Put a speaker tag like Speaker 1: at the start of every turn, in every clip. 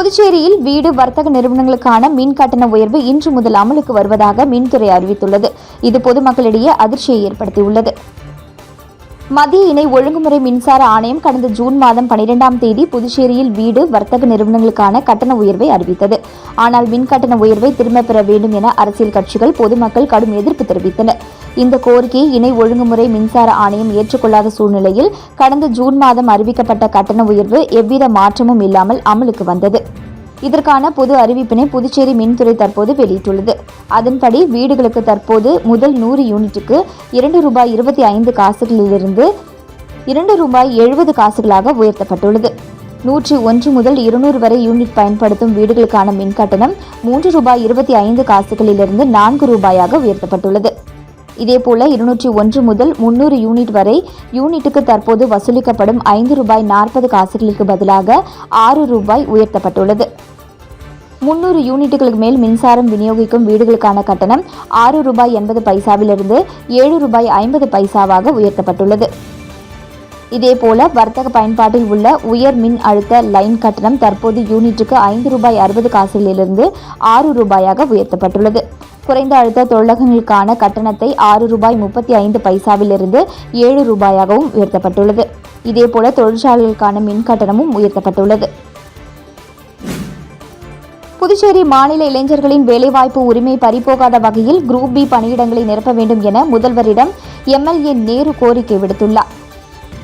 Speaker 1: புதுச்சேரியில் வீடு வர்த்தக நிறுவனங்களுக்கான மின் கட்டண உயர்வு இன்று முதல் அமலுக்கு வருவதாக மின்துறை அறிவித்துள்ளது. இது பொதுமக்களிடையே அதிர்ச்சியை ஏற்படுத்தியுள்ளது. மத்திய இணை ஒழுங்குமுறை மின்சார ஆணையம் கடந்த ஜூன் மாதம் பனிரெண்டாம் தேதி புதுச்சேரியில் வீடு வர்த்தக நிறுவனங்களுக்கான கட்டண உயர்வை அறிவித்தது. ஆனால் மின் கட்டண உயர்வை திரும்பப் பெற வேண்டும் என அரசியல் கட்சிகள் பொதுமக்கள் கடும் எதிர்ப்பு தெரிவித்தனர். இந்த கோரிக்கையை இணை ஒழுங்குமுறை மின்சார ஆணையம் ஏற்றுக்கொள்ளாத சூழ்நிலையில் கடந்த ஜூன் மாதம் அறிவிக்கப்பட்ட கட்டண உயர்வு எவ்வித மாற்றமும் இல்லாமல் அமலுக்கு வந்தது. இதற்கான பொது அறிவிப்பினை புதுச்சேரி மின்துறை தற்போது வெளியிட்டுள்ளது. அதன்படி வீடுகளுக்கு தற்போது முதல் நூறு யூனிட்டுக்கு இரண்டு ரூபாய் இருபத்தி ஐந்து காசுகளிலிருந்து இரண்டு ரூபாய் எழுபது காசுகளாக உயர்த்தப்பட்டுள்ளது. நூற்றி ஒன்று முதல் இருநூறு வரை யூனிட் பயன்படுத்தும் வீடுகளுக்கான மின் கட்டணம் மூன்று ரூபாய் இருபத்தி ஐந்து காசுகளிலிருந்து நான்கு ரூபாயாக உயர்த்தப்பட்டுள்ளது. இதேபோல இருநூற்றி ஒன்று முதல் முன்னூறு யூனிட் வரை யூனிட்டுக்கு தற்போது வசூலிக்கப்படும் ஐந்து ரூபாய் நாற்பது காசுகளுக்கு பதிலாக ஆறு ரூபாய் உயர்த்தப்பட்டுள்ளது. முன்னூறு யூனிட்டுகளுக்கு மேல் மின்சாரம் விநியோகிக்கும் வீடுகளுக்கான கட்டணம் ஆறு ரூபாய் எண்பது பைசாவிலிருந்து ஏழு ரூபாய் ஐம்பது பைசாவாக உயர்த்தப்பட்டுள்ளது. இதேபோல வர்த்தக பயன்பாட்டில் உள்ள உயர் மின் அழுத்த லைன் கட்டணம் தற்போது யூனிட்டுக்கு ஐந்து ரூபாய் அறுபது காசிலிருந்து ஆறு ரூபாயாக உயர்த்தப்பட்டுள்ளது. குறைந்த அழுத்த தொழிலகங்களுக்கான கட்டணத்தை ஆறு ரூபாய் முப்பத்தி ஐந்து பைசாவிலிருந்து ஏழு ரூபாயாகவும் உயர்த்தப்பட்டுள்ளது. இதேபோல தொழிற்சாலைகளுக்கான மின் கட்டணமும் உயர்த்தப்பட்டுள்ளது. புதுச்சேரி மாநில இளைஞர்களின் வேலைவாய்ப்பு உரிமை பறிபோகாத வகையில் குரூப் பி பணியிடங்களை நிரப்ப வேண்டும் என முதல்வரிடம் எம்எல்ஏ நேரு கோரிக்கை விடுத்துள்ளார்.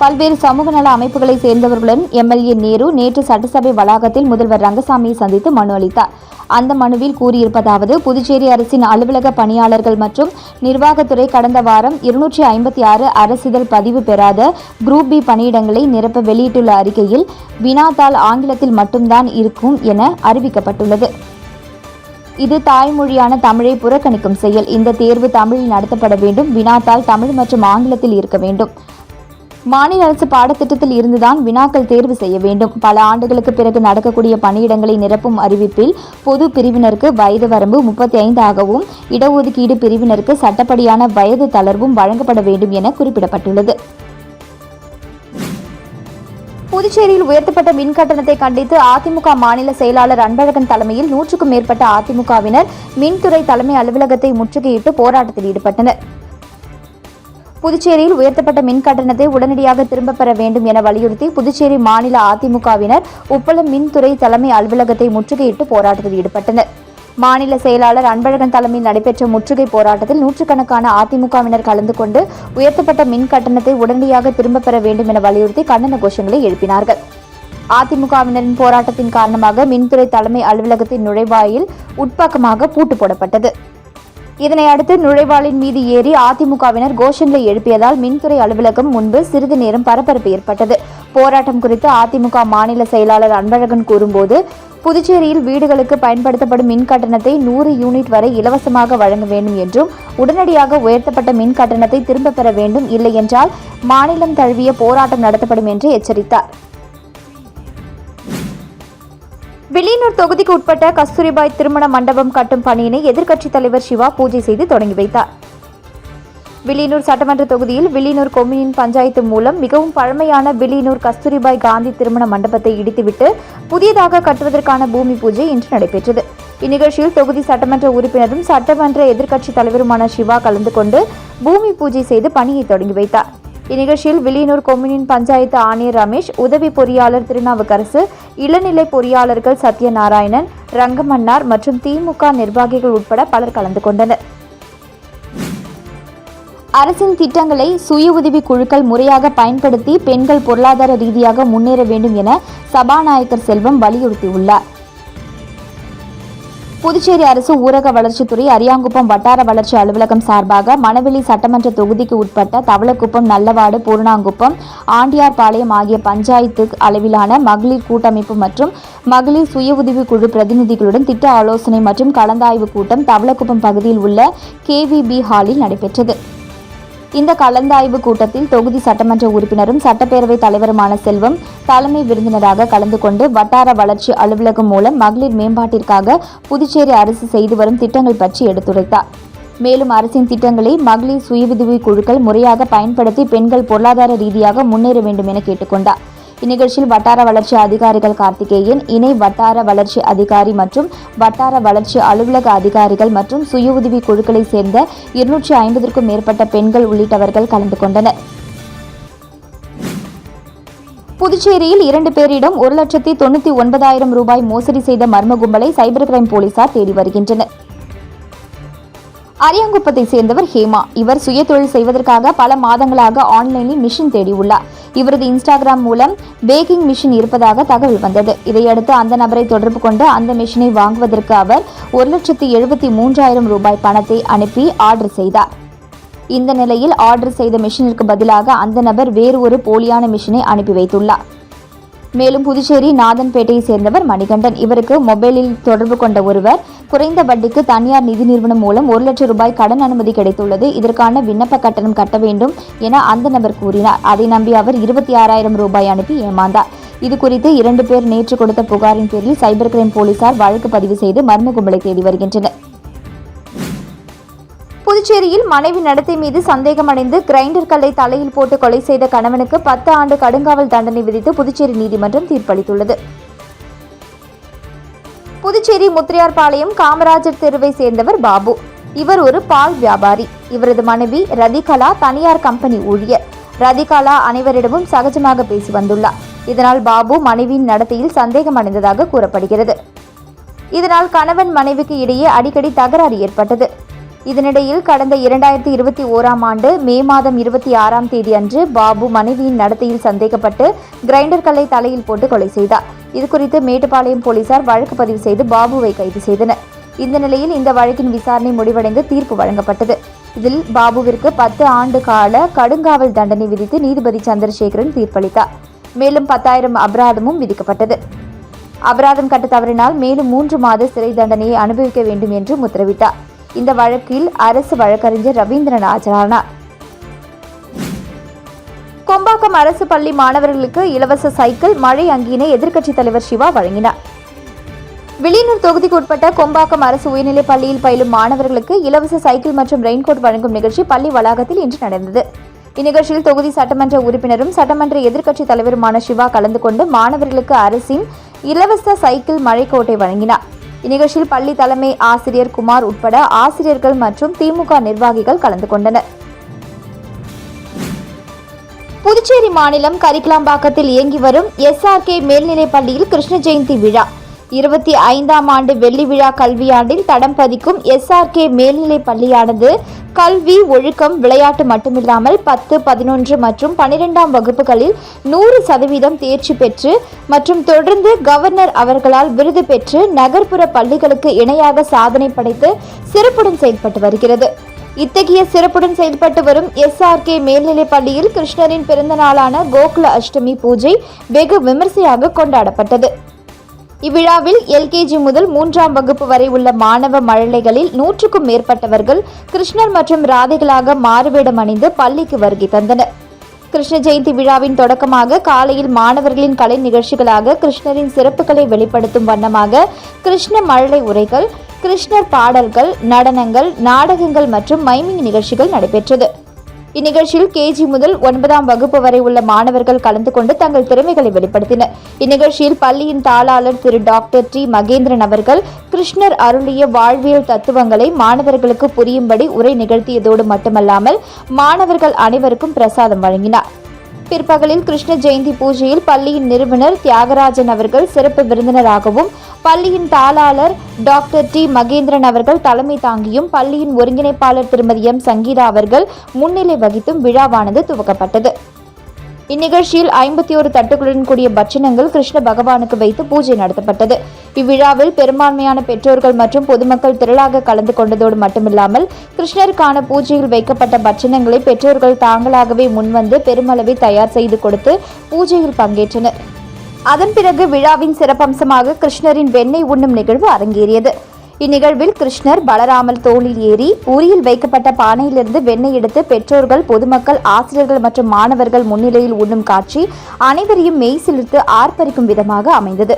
Speaker 1: பல்வேறு சமூக நல அமைப்புகளை சேர்ந்தவர்களுடன் எம்எல்ஏ நேரு நேற்று சட்டசபை வளாகத்தில் முதல்வர் ரங்கசாமியை சந்தித்து மனு அளித்தார். அந்த மனுவில் கூறியிருப்பதாவது புதுச்சேரி அரசின் அலுவலக பணியாளர்கள் மற்றும் நிர்வாகத்துறை கடந்த வாரம் இருநூற்றி ஐம்பத்தி ஆறு அரசிதழ் பதிவு பெறாத குரூப் பி பணியிடங்களை நிரப்ப வெளியிட்டுள்ள அறிக்கையில் வினாத்தாள் ஆங்கிலத்தில் மட்டும்தான் இருக்கும் என அறிவிக்கப்பட்டுள்ளது. இது தாய்மொழியான தமிழை புறக்கணிக்கும் செயல். இந்த தேர்வு தமிழில் நடத்தப்பட வேண்டும். வினாத்தால் தமிழ் மற்றும் ஆங்கிலத்தில் இருக்க வேண்டும். மாநில அரசு பாடத்திட்டத்தில் இருந்துதான் வினாக்கள் தேர்வு செய்ய வேண்டும். பல ஆண்டுகளுக்கு பிறகு நடக்கக்கூடிய பணியிடங்களை நிரப்பும் அறிவிப்பில் பொது பிரிவினருக்கு வயது வரம்பு முப்பத்தி ஐந்து ஆகவும் இடஒதுக்கீடு பிரிவினருக்கு சட்டப்படியான வயது தளர்வும் வழங்கப்பட வேண்டும் என குறிப்பிடப்பட்டுள்ளது. புதுச்சேரியில் உயர்த்தப்பட்ட மின் கட்டணத்தை கண்டித்து அதிமுக மாநில செயலாளர் அன்பழகன் தலைமையில் நூற்றுக்கும் மேற்பட்ட அதிமுகவினர் மின்துறை தலைமை அலுவலகத்தை முற்றுகையிட்டு போராட்டத்தில் ஈடுபட்டனர். புதுச்சேரியில் உயர்த்தப்பட்ட மின் கட்டணத்தை உடனடியாக திரும்பப் பெற வேண்டும் என வலியுறுத்தி புதுச்சேரி மாநில அதிமுகவினர் உப்பளம் மின்துறை தலைமை அலுவலகத்தை முற்றுகையிட்டு போராட்டத்தில் ஈடுபட்டனர். மாநில செயலாளர் அன்பழகன் தலைமையில் நடைபெற்ற முற்றுகை போராட்டத்தில் நூற்றுக்கணக்கான அதிமுகவினர் கலந்து கொண்டு உயர்த்தப்பட்ட மின் கட்டணத்தை உடனடியாக திரும்பப் பெற வேண்டும் என வலியுறுத்தி கண்டன கோஷங்களை எழுப்பினார்கள். அதிமுகவினரின் போராட்டத்தின் காரணமாக மின்துறை தலைமை அலுவலகத்தின் நுழைவாயில் உட்பக்கமாக பூட்டு போடப்பட்டது. இதனை அடுத்து நுழைவாளின் மீது ஏறி அதிமுகவினர் கோஷங்களை எழுப்பியதால் மின்துறை அலுவலகம் முன்பு சிறிது நேரம் பரபரப்பு ஏற்பட்டது. போராட்டம் குறித்து அதிமுக மாநில செயலாளர் அன்பழகன் கூறும்போது புதுச்சேரியில் வீடுகளுக்கு பயன்படுத்தப்படும் மின் கட்டணத்தை நூறு யூனிட் வரை இலவசமாக வழங்க வேண்டும் என்றும் உடனடியாக உயர்த்தப்பட்ட மின் கட்டணத்தை திரும்பப் பெற வேண்டும் இல்லையென்றால் மாநிலம் தழுவிய போராட்டம் நடத்தப்படும் என்று எச்சரித்தார். வில்லியனூர் தொகுதிக்கு உட்பட்ட கஸ்தூரிபாய் திருமண மண்டபம் கட்டும் பணியினை எதிர்க்கட்சித் தலைவர் சிவா பூஜை செய்து தொடங்கி வைத்தார். வில்லியனூர் சட்டமன்ற தொகுதியில் வில்லியனூர் கொம்யூன் பஞ்சாயத்து மூலம் மிகவும் பழமையான வில்லியனூர் கஸ்தூரிபாய் காந்தி திருமண மண்டபத்தை இடித்துவிட்டு புதியதாக கட்டுவதற்கான பூமி பூஜை இன்று நடைபெற்றது. இந்நிகழ்ச்சியில் தொகுதி சட்டமன்ற உறுப்பினரும் சட்டமன்ற எதிர்க்கட்சித் தலைவருமான சிவா கலந்து கொண்டு பூமி பூஜை செய்து பணியை தொடங்கி வைத்தார். இந்நிகழ்ச்சியில் வில்லியனூர் கொம்யூனின் பஞ்சாயத்து ஆணையர் ரமேஷ் உதவி பொறியாளர் திருநாவுக்கரசு இளநிலை பொறியாளர்கள் சத்யநாராயணன் ரங்கமன்னார் மற்றும் திமுக நிர்வாகிகள் உட்பட பலர் கலந்து கொண்டனர். அரசின் திட்டங்களை சுய உதவி குழுக்கள் முறையாக பயன்படுத்தி பெண்கள் பொருளாதார ரீதியாக முன்னேற வேண்டும் என சபாநாயகர் செல்வம் வலியுறுத்தியுள்ளார். புதுச்சேரி அரசு ஊரக வளர்ச்சித்துறை அரியாங்குப்பம் வட்டார வளர்ச்சி அலுவலகம் சார்பாக மணவெளி சட்டமன்ற தொகுதிக்கு உட்பட்ட தவளக்குப்பம் நல்லவாடு பூர்ணாங்குப்பம் ஆண்டியார்பாளையம் ஆகிய பஞ்சாயத்து அளவிலான மகளிர் கூட்டமைப்பு மற்றும் மகளிர் சுய உதவி குழு பிரதிநிதிகளுடன் திட்ட ஆலோசனை மற்றும் கலந்தாய்வு கூட்டம் தவளக்குப்பம் பகுதியில் உள்ள கேவிபி ஹாலில் நடைபெற்றது. இந்த கலந்தாய்வு கூட்டத்தில் தொகுதி சட்டமன்ற உறுப்பினரும் சட்டப்பேரவைத் தலைவருமான செல்வம் தலைமை விருந்தினராக கலந்து கொண்டு வட்டார வளர்ச்சி அலுவலகம் மூலம் மகளிர் மேம்பாட்டிற்காக புதுச்சேரி அரசு செய்து வரும் திட்டங்கள் பற்றி எடுத்துரைத்தார். மேலும் அரசின் திட்டங்களை மகளிர் சுயஉதவி குழுக்கள் முறையாக பயன்படுத்தி பெண்கள் பொருளாதார ரீதியாக முன்னேற வேண்டும் என கேட்டுக்கொண்டார். இந்நிகழ்ச்சியில் வட்டார வளர்ச்சி அதிகாரிகள் கார்த்திகேயன் இணை வட்டார வளர்ச்சி அதிகாரி மற்றும் வட்டார வளர்ச்சி அலுவலக அதிகாரிகள் மற்றும் சுய உதவி குழுக்களை சேர்ந்த இருநூற்றி ஐம்பதற்கும் மேற்பட்ட பெண்கள் உள்ளிட்டவர்கள் கலந்து கொண்டனர். புதுச்சேரியில் இரண்டு பேரிடம் ஒரு லட்சத்தி தொண்ணூத்தி ஒன்பதாயிரம் ரூபாய் மோசடி செய்த மர்ம கும்பலை சைபர் கிரைம் போலீசார் தேடி வருகின்றனர். அரியாங்குப்பத்தை சேர்ந்தவர் ஹேமா. இவர் சுய தொழில் செய்வதற்காக பல மாதங்களாக ஆன்லைனில் மிஷின் தேடியுள்ளார். இவரது இன்ஸ்டாகிராம் மூலம் பேக்கிங் மிஷின் இருப்பதாக தகவல் வந்தது. இதையடுத்து அந்த நபரை தொடர்பு கொண்டு அந்த மிஷினை வாங்குவதற்கு அவர் ஒரு லட்சத்தி எழுபத்தி மூன்றாயிரம் ரூபாய் பணத்தை அனுப்பி ஆர்டர் செய்தார். இந்த நிலையில் ஆர்டர் செய்த மிஷினிற்கு பதிலாக அந்த நபர் வேறு ஒரு போலியான மிஷினை அனுப்பி வைத்துள்ளார். மேலும் புதுச்சேரி நாதன்பேட்டையை சேர்ந்தவர் மணிகண்டன். இவருக்கு மொபைலில் தொடர்பு கொண்ட ஒருவர் குறைந்த வட்டிக்கு தனியார் நிதி நிறுவனம் மூலம் ஒரு லட்சம் ரூபாய் கடன் அனுமதி கிடைத்துள்ளது. இதற்கான விண்ணப்ப கட்டணம் கட்ட வேண்டும் என அந்த நபர் கூறினார். அதை நம்பி அவர் இருபத்தி ஆறாயிரம் ரூபாய் அனுப்பி ஏமாந்தார். இது குறித்து இரண்டு பேர் நேற்று கொடுத்த புகாரின் பேரில் சைபர் கிரைம் போலீசார் வழக்கு பதிவு செய்து மர்ம கும்பலை தேடி வருகின்றனர். புதுச்சேரியில் மனைவி நடத்தை மீது சந்தேகமடைந்து கிரைண்டர் கல்லை தலையில் போட்டு கொலை செய்த கணவனுக்கு பத்து ஆண்டு கடுங்காவல் தண்டனை விதித்து புதுச்சேரி நீதிமன்றம் தீர்ப்பளித்துள்ளது. புதுச்சேரி முத்திரையார்பாளையம் காமராஜர் தெருவை சேர்ந்தவர் பாபு. இவர் ஒரு பால் வியாபாரி. இவரது மனைவி ரதிகலா தனியார் கம்பெனி ஊழியர். ரதிகலா அனைவரிடமும் சகஜமாக பேசி வந்துள்ளார். இதனால் பாபு மனைவியின் நடத்தையில் சந்தேகம் அடைந்ததாக கூறப்படுகிறது. இதனால் கணவன் மனைவிக்கு இடையே அடிக்கடி தகராறு ஏற்பட்டது. இதனிடையில் கடந்த இரண்டாயிரத்தி இருபத்தி ஓராம் ஆண்டு மே மாதம் இருபத்தி ஆறாம் தேதி அன்று பாபு மனைவியின் நடத்தையில் சந்தேகப்பட்டு கிரைண்டர் கல்லை தலையில் போட்டு கொலை செய்தார். இதுகுறித்து மேட்டுப்பாளையம் போலீசார் வழக்கு பதிவு செய்து பாபுவை கைது செய்தனர். இந்த நிலையில் இந்த வழக்கின் விசாரணை முடிவடைந்து தீர்ப்பு வழங்கப்பட்டது. இதில் பாபுவிற்கு பத்து ஆண்டு கால கடுங்காவல் தண்டனை விதித்து நீதிபதி சந்திரசேகரன் தீர்ப்பளித்தார். மேலும் பத்தாயிரம் அபராதமும் விதிக்கப்பட்டது. அபராதம் கட்ட தவறினால் மேலும் மூன்று மாத சிறை தண்டனையை அனுபவிக்க வேண்டும் என்று உத்தரவிட்டார். இந்த வழக்கில் அரசு வழக்கறிஞர் ரவீந்திரன் ஆஜரானார் கொம்பாக்கம் அரசு பள்ளி மாணவர்களுக்கு இலவச சைக்கிள் மழை அங்கியினை எதிர்க்கட்சித் தலைவர் சிவா வழங்கினார். வில்லியனூர் தொகுதிக்கு உட்பட்ட கொம்பாக்கம் அரசு உயர்நிலைப் பள்ளியில் பயிலும் மாணவர்களுக்கு இலவச சைக்கிள் மற்றும் ரெயின்கோட் வழங்கும் நிகழ்ச்சி பள்ளி வளாகத்தில் இன்று நடந்தது. இந்நிகழ்ச்சியில் தொகுதி சட்டமன்ற உறுப்பினரும் சட்டமன்ற எதிர்க்கட்சித் தலைவருமான சிவா கலந்து கொண்டு மாணவர்களுக்கு அரசின் இலவச சைக்கிள் மழைக்கோட்டை வழங்கினார். இந்நிகழ்ச்சியில் பள்ளி தலைமை ஆசிரியர் குமார் உட்பட ஆசிரியர்கள் மற்றும் திமுக நிர்வாகிகள் கலந்து கொண்டனர். புதுச்சேரி மாநிலம் கரிக்கலாம்பாக்கத்தில் இயங்கி வரும் எஸ்ஆர்கே மேல்நிலைப் பள்ளியில் கிருஷ்ண ஜெயந்தி விழா. இருபத்தி ஐந்தாம் ஆண்டு வெள்ளி விழா கல்வியாண்டில் தடம் பதிக்கும் எஸ்ஆர்கே மேல்நிலைப் பள்ளியானது கல்வி ஒழுக்கம் விளையாட்டு மட்டுமில்லாமல் பத்து பதினொன்று மற்றும் பனிரெண்டாம் வகுப்புகளில் நூறு சதவீதம் தேர்ச்சி பெற்று மற்றும் தொடர்ந்து கவர்னர் அவர்களால் விருது பெற்று நகர்ப்புற பள்ளிகளுக்கு இணையாக சாதனை படைத்து சிறப்புடன் செயல்பட்டு வருகிறது. இத்தகைய சிறப்புடன் செயல்பட்டு வரும் எஸ்ஆர்கே மேல்நிலைப் பள்ளியில் கிருஷ்ணரின் பிறந்த நாளான கோகுல அஷ்டமி பூஜை வெகு விமர்சையாக கொண்டாடப்பட்டது. இவ்விழாவில் எல்கேஜி முதல் மூன்றாம் வகுப்பு வரை உள்ள மாணவ மழலைகளில் நூற்றுக்கும் மேற்பட்டவர்கள் கிருஷ்ணர் மற்றும் ராதைகளாக மாறுவேடம் அணிந்து பள்ளிக்கு வருகை தந்தனர். கிருஷ்ண ஜெயந்தி விழாவின் தொடக்கமாக காலையில் மாணவர்களின் கலை நிகழ்ச்சிகளாக கிருஷ்ணரின் சிறப்புகளை வெளிப்படுத்தும் வண்ணமாக கிருஷ்ண மழலை உரைகள் கிருஷ்ணர் பாடல்கள் நடனங்கள் நாடகங்கள் மற்றும் மைமிங் நிகழ்ச்சிகள் நடைபெற்றது. இந்நிகழ்ச்சியில் கேஜி முதல் ஒன்பதாம் வகுப்பு வரை உள்ள மாணவர்கள் கலந்து கொண்டு தங்கள் திறமைகளை வெளிப்படுத்தினர். இந்நிகழ்ச்சியில் பள்ளியின் தாளாளர் திரு டாக்டர் டி. மகேந்திரன் அவர்கள் கிருஷ்ணர் அருளிய வாழ்வியல் தத்துவங்களை மாணவர்களுக்கு புரியும்படி உரை நிகழ்த்தியதோடு மட்டுமல்லாமல் மாணவர்கள் அனைவருக்கும் பிரசாதம் வழங்கினார். பிற்பகலில் கிருஷ்ண ஜெயந்தி பூஜையில் பள்ளியின் நிறுவனர் தியாகராஜன் அவர்கள் சிறப்பு விருந்தினராகவும் பள்ளியின் தாளாளர் டாக்டர் டி. மகேந்திரன் அவர்கள் தலைமை தாங்கியும் பள்ளியின் ஒருங்கிணைப்பாளர் திருமதி எம். சங்கீதா அவர்கள் முன்னிலை வகித்தும் விழாவானது துவக்கப்பட்டது. இந்நிகழ்ச்சியில் ஐம்பத்தி ஒரு தட்டுகளுடன் கூடிய பட்சணங்கள் கிருஷ்ண பகவானுக்கு வைத்து பூஜை நடத்தப்பட்டது. இவ்விழாவில் பெரும்பான்மையான பெற்றோர்கள் மற்றும் பொதுமக்கள் திரளாக கலந்து கொண்டதோடு மட்டுமில்லாமல் கிருஷ்ணருக்கான பூஜையில் வைக்கப்பட்ட பட்சணங்களை பெற்றோர்கள் தாங்களாகவே முன்வந்து பெருமளவை தயார் செய்து கொடுத்து பூஜையில் பங்கேற்றனர். அதன் பிறகு விழாவின் சிறப்பம்சமாக கிருஷ்ணரின் வெண்ணெய் உண்ணும் நிகழ்வு அரங்கேறியது. இந்நிகழ்வில் கிருஷ்ணர் பலராமல் தோளில் ஏறி உரியில் வைக்கப்பட்ட பானையிலிருந்து வெண்ணெய் எடுத்து பெற்றோர்கள் பொதுமக்கள் ஆசிரியர்கள் மற்றும் மாணவர்கள் முன்னிலையில் உண்ணும் காட்சி அனைவரையும் மெய் சிலிர்த்து ஆர்ப்பரிக்கும் விதமாக அமைந்தது.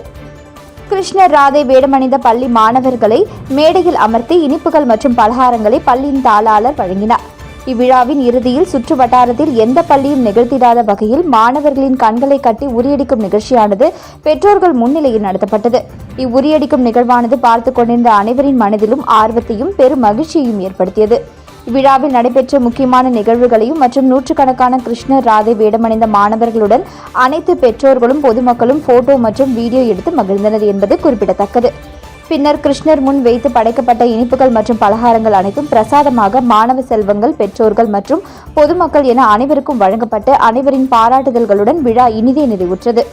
Speaker 1: கிருஷ்ணர் ராதை வேடமணிந்த பள்ளி மாணவர்களை மேடையில் அமர்த்தி இனிப்புகள் மற்றும் பலகாரங்களை பள்ளியின் தாளாளர் வழங்கினார். இவ்விழாவின் இறுதியில் சுற்று வட்டாரத்தில் எந்த பள்ளியும் நிகழ்த்திடாத வகையில் மாணவர்களின் கண்களை கட்டி உரியடிக்கும் நிகழ்ச்சியானது பெற்றோர்கள் முன்னிலையில் நடத்தப்பட்டது. இவ்வுரியடிக்கும் நிகழ்வானது பார்த்து கொண்டிருந்த அனைவரின் மனதிலும் ஆர்வத்தையும் பெரும் மகிழ்ச்சியையும் ஏற்படுத்தியது. இவ்விழாவில் நடைபெற்ற முக்கியமான நிகழ்வுகளையும் மற்றும் நூற்றுக்கணக்கான கிருஷ்ணர் ராதை வேடமணிந்த மாணவர்களுடன் அனைத்து பெற்றோர்களும் பொதுமக்களும் போட்டோ மற்றும் வீடியோ எடுத்து மகிழ்ந்தனர் என்பது குறிப்பிடத்தக்கது. பின்னர் கிருஷ்ணர் முன் வைத்து படைக்கப்பட்ட இனிப்புகள் மற்றும் பலகாரங்கள் அனைத்தும் பிரசாதமாக மாணவ செல்வங்கள் பெற்றோர்கள் மற்றும் பொதுமக்கள் என அனைவருக்கும் வழங்கப்பட்டு அனைவரின் பாராட்டுதல்களுடன் விழா இனிதே நிறைவுற்றது.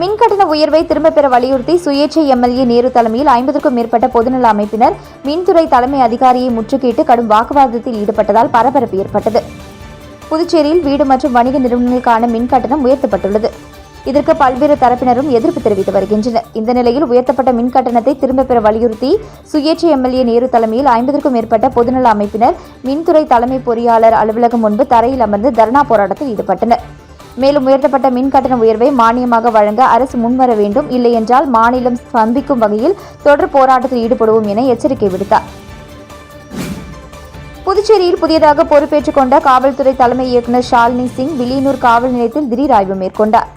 Speaker 1: மின்கட்டண உயர்வை திரும்பப் பெற வலியுறுத்தி சுயேட்சை எம்எல்ஏ நேரு தலைமையில் ஐம்பதுக்கும் மேற்பட்ட பொதுநல அமைப்பினர் மின்துறை தலைமை அதிகாரியை முற்றுகையிட்டு கடும் வாக்குவாதத்தில் ஈடுபட்டதால் பரபரப்பு ஏற்பட்டது. புதுச்சேரியில் வீடு மற்றும் வணிக நிறுவனங்களுக்கான மின் கட்டணம் உயர்த்தப்பட்டுள்ளது. இதற்கு பல்வேறு தரப்பினரும் எதிர்ப்பு தெரிவித்து வருகின்றனர். இந்த நிலையில் உயர்த்தப்பட்ட மின் கட்டணத்தை திரும்பப் பெற வலியுறுத்தி சுயேட்சை எம்எல்ஏ நேரு தலைமையில் ஐம்பதற்கும் மேற்பட்ட பொதுநல அமைப்பினர் மின்துறை தலைமை பொறியாளர் அலுவலகம் முன்பு தரையில் அமர்ந்து தர்ணா போராட்டத்தில் ஈடுபட்டனர். மேலும் உயர்த்தப்பட்ட மின் கட்டண உயர்வை மானியமாக வழங்க அரசு முன்வர வேண்டும். இல்லையென்றால் மாநிலம் ஸ்தம்பிக்கும் வகையில் தொடர் போராட்டத்தில் ஈடுபடுவோம் என எச்சரிக்கை விடுத்தார். புதுச்சேரியில் புதியதாக பொறுப்பேற்றுக் கொண்ட காவல்துறை தலைமை இயக்குநர் ஷாலினி சிங் வில்லியனூர் காவல் நிலையத்தில் திடீர் ஆய்வு மேற்கொண்டார்.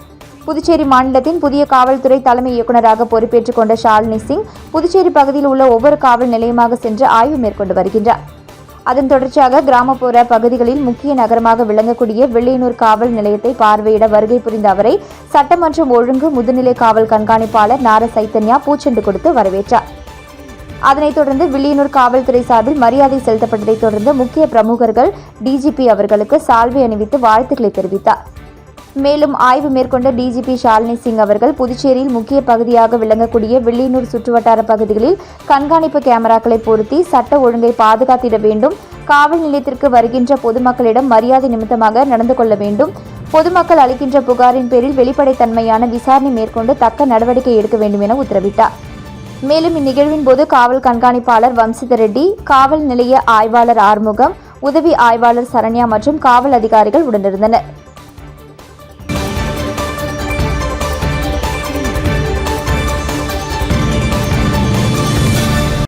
Speaker 1: புதுச்சேரி மாநிலத்தின் புதிய காவல்துறை தலைமை இயக்குநராக பொறுப்பேற்றுக் கொண்ட ஷாலினி சிங் புதுச்சேரி பகுதியில் உள்ள ஒவ்வொரு காவல் நிலையமாக சென்று ஆய்வு மேற்கொண்டு வருகின்றார். அதன் தொடர்ச்சியாக கிராமப்புற பகுதிகளில் முக்கிய நகரமாக விளங்கக்கூடிய வெள்ளையனூர் காவல் நிலையத்தை பார்வையிட வருகை புரிந்த அவரை சட்டமன்றம் ஒழுங்கு முதுநிலை காவல் கண்காணிப்பாளர் நார சைத்தன்யா பூச்செண்டு கொடுத்து வரவேற்றார். அதனைத் தொடர்ந்து வில்லியனூர் காவல்துறை சார்பில் மரியாதை செலுத்தப்பட்டதைத் தொடர்ந்து முக்கிய பிரமுகர்கள் டிஜிபி அவர்களுக்கு சால்வை அணிவித்து வாழ்த்துக்களை தெரிவித்தார். மேலும் ஆய்வு மேற்கொண்ட டிஜிபி ஷாலினி சிங் அவர்கள் புதுச்சேரியில் முக்கிய பகுதியாக விளங்கக்கூடிய வில்லியனூர் சுற்றுவட்டார பகுதிகளில் கண்காணிப்பு கேமராக்களை பொருத்தி சட்ட ஒழுங்கை பாதுகாத்திட வேண்டும். காவல் நிலையத்திற்கு வருகின்ற பொதுமக்களிடம் மரியாதை நிமித்தமாக நடந்து கொள்ள வேண்டும். பொதுமக்கள் அளிக்கின்ற புகாரின் பேரில் வெளிப்படைத்தன்மையான விசாரணை மேற்கொண்டு தக்க நடவடிக்கை எடுக்க வேண்டும் என உத்தரவிட்டார். மேலும் இந்நிகழ்வின் போது காவல் கண்காணிப்பாளர் வம்சித ரெட்டி காவல் நிலைய ஆய்வாளர் ஆறுமுகம் உதவி ஆய்வாளர் சரண்யா மற்றும் காவல் அதிகாரிகள் உடனிருந்தனர்.